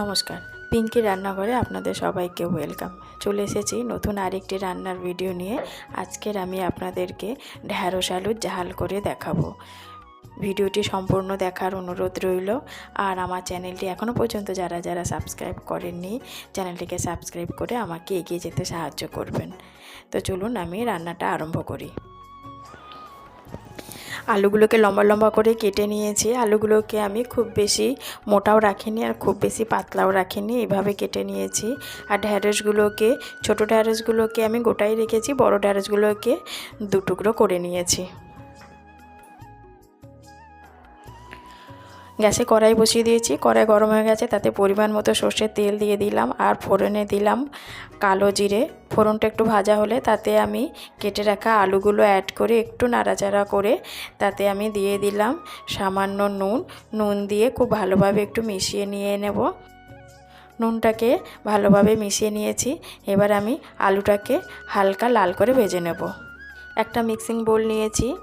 নমস্কার। পিঙ্কি রান্নাঘরে আপনাদের সবাইকে ওয়েলকাম। চলে এসেছি নতুন আরেকটি রান্নার ভিডিও নিয়ে। আজকের আমি আপনাদেরকে ঢ্যাঁড়স আলুর ঝাল করে দেখাবো। ভিডিওটি সম্পূর্ণ দেখার অনুরোধ রইল। আর আমার চ্যানেলটি এখনও পর্যন্ত যারা যারা সাবস্ক্রাইব করেননি, চ্যানেলটিকে সাবস্ক্রাইব করে আমাকে এগিয়ে যেতে সাহায্য করবেন। তো চলুন আমি রান্নাটা আরম্ভ করি। আলুগুলোকে লম্বা লম্বা করে কেটে নিয়েছি। আলুগুলোকে আমি খুব বেশি মোটাও রাখিনি আর খুব বেশি পাতলাও রাখিনি, এভাবে কেটে নিয়েছি। আর ঢ্যাঁড়সগুলোকে ছোটো ঢ্যাঁড়সগুলোকে আমি গোটাই রেখেছি, বড় ঢ্যাঁড়সগুলোকে দু টুকরো করে নিয়েছি। গ্যাসে কড়াই বসিয়ে দিয়েছি। কড়াই গরম হয়ে গেছে, তাতে পরিমাণ মতো সর্ষের তেল দিয়ে দিলাম আর ফোড়নে দিলাম কালো জিরে। ফোড়নটা একটু ভাজা হলে তাতে আমি কেটে রাখা আলুগুলো অ্যাড করে একটু নাড়াচাড়া করে তাতে আমি দিয়ে দিলাম সামান্য নুন। নুন দিয়ে খুব ভালোভাবে একটু মিশিয়ে নিয়ে নেব। নুনটাকে ভালোভাবে মিশিয়ে নিয়েছি। এবার আমি আলুটাকে হালকা লাল করে ভেজে নেব। একটা মিক্সিং বোল নিয়েছি।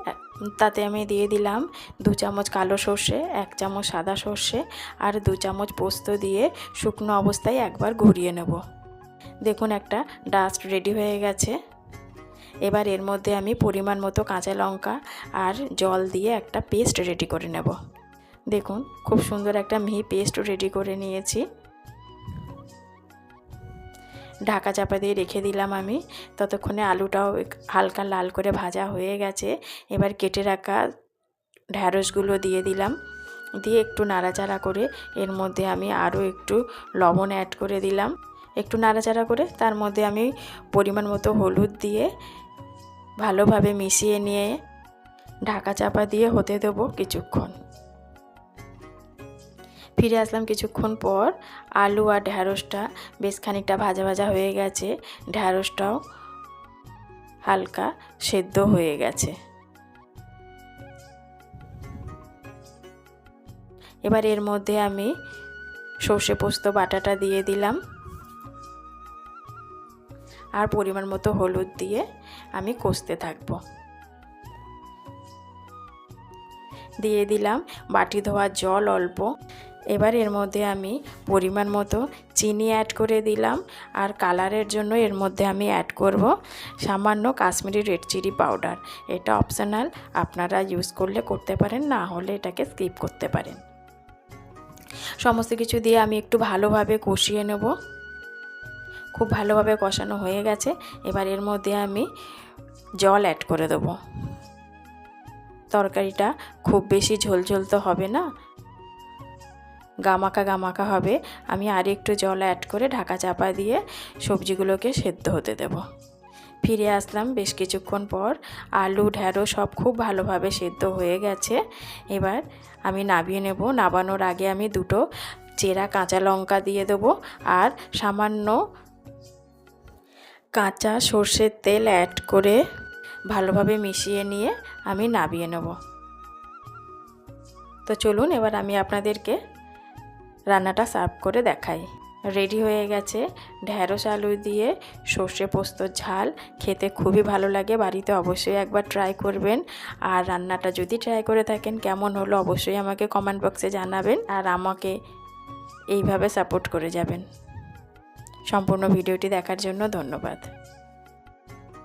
তাতে আমি দিয়ে দিলাম দু চামচ কালো সর্ষে, এক চামচ সাদা সর্ষে আর দু চামচ পোস্ত দিয়ে শুকনো অবস্থায় একবার ঘুরিয়ে নেব। দেখুন একটা ডাস্ট রেডি হয়ে গেছে। এবার এর মধ্যে আমি পরিমাণ মতো কাঁচা লঙ্কা আর জল দিয়ে একটা পেস্ট রেডি করে নেব। দেখুন, খুব সুন্দর একটা মিহি পেস্ট রেডি করে নিয়েছি। ঢাকা চাপা দিয়ে রেখে দিলাম আমি। ততক্ষণে আলুটাও হালকা লাল করে ভাজা হয়ে গেছে। এবার কেটে রাখা ঢ্যাঁড়সগুলো দিয়ে দিলাম। দিয়ে একটু নাড়াচাড়া করে এর মধ্যে আমি আরও একটু লবণ অ্যাড করে দিলাম। একটু নাড়াচাড়া করে তার মধ্যে আমি পরিমাণ মতো হলুদ দিয়ে ভালোভাবে মিশিয়ে নিয়ে ঢাকা চাপা দিয়ে হতে দেবো কিছুক্ষণ। ফিরে আসলাম কিছুক্ষণ পর। আলু আর ঢ্যাঁড়সটা বেশ খানিকটা ভাজা ভাজা হয়ে গেছে। ঢ্যাঁড়সটাও হালকা সেদ্ধ হয়ে গেছে। এবার এর মধ্যে আমি সর্ষে পোস্ত, বাটাটা দিয়ে দিলাম। আর পরিমাণ মতো হলুদ দিয়ে আমি কষতে থাকব। দিয়ে দিলাম বাটি ধোয়ার জল অল্প। এবার এর মধ্যে আমি পরিমাণ মতো চিনি অ্যাড করে দিলাম আর কালারের জন্য এর মধ্যে আমি অ্যাড করব সামান্য কাশ্মীরি রেড চিলি পাউডার এটা অপশনাল আপনারা ইউজ করলে করতে পারেন, না হলে এটাকে স্কিপ করতে পারেন। সমস্ত কিছু দিয়ে আমি একটু ভালোভাবে কষিয়ে নেব। খুব ভালোভাবে কষানো হয়ে গেছে। এবার এর মধ্যে আমি জল অ্যাড করে দেবো। তরকারিটা খুব বেশি ঝোলঝোল তো হবে না। গামাকা গামাকা হবে, আমি আর একটু জল অ্যাড করে ঢাকা চাপা দিয়ে সবজিগুলোকে সেদ্ধ হতে দেব। ফিরে আসলাম বেশ কিছুক্ষণ পর, আলু, ঢ্যাঁড়ো সব খুব ভালোভাবে সেদ্ধ হয়ে গেছে। এবার আমি নাবিয়ে নেব, নাবানোর আগে আমি দুটো চেরা কাঁচা লঙ্কা দিয়ে দেবো আর সামান্য কাঁচা সর্ষের তেল অ্যাড করে ভালোভাবে মিশিয়ে নিয়ে আমি নাবিয়ে নেব। তো চলুন এবার আমি আপনাদেরকে রান্নাটা সার্ভ করে দেখাই। রেডি হয়ে গেছে ঢ্যাঁড়স আলু দিয়ে সর্ষে পোস্তর ঝাল। খেতে খুবই ভালো লাগে, বাড়িতে অবশ্যই একবার ট্রাই করবেন। আর রান্নাটা যদি ট্রাই করে থাকেন, কেমন হলো অবশ্যই আমাকে কমেন্ট বক্সে জানাবেন। আর আমাকে এইভাবে সাপোর্ট করে যাবেন। সম্পূর্ণ ভিডিওটি দেখার জন্য ধন্যবাদ।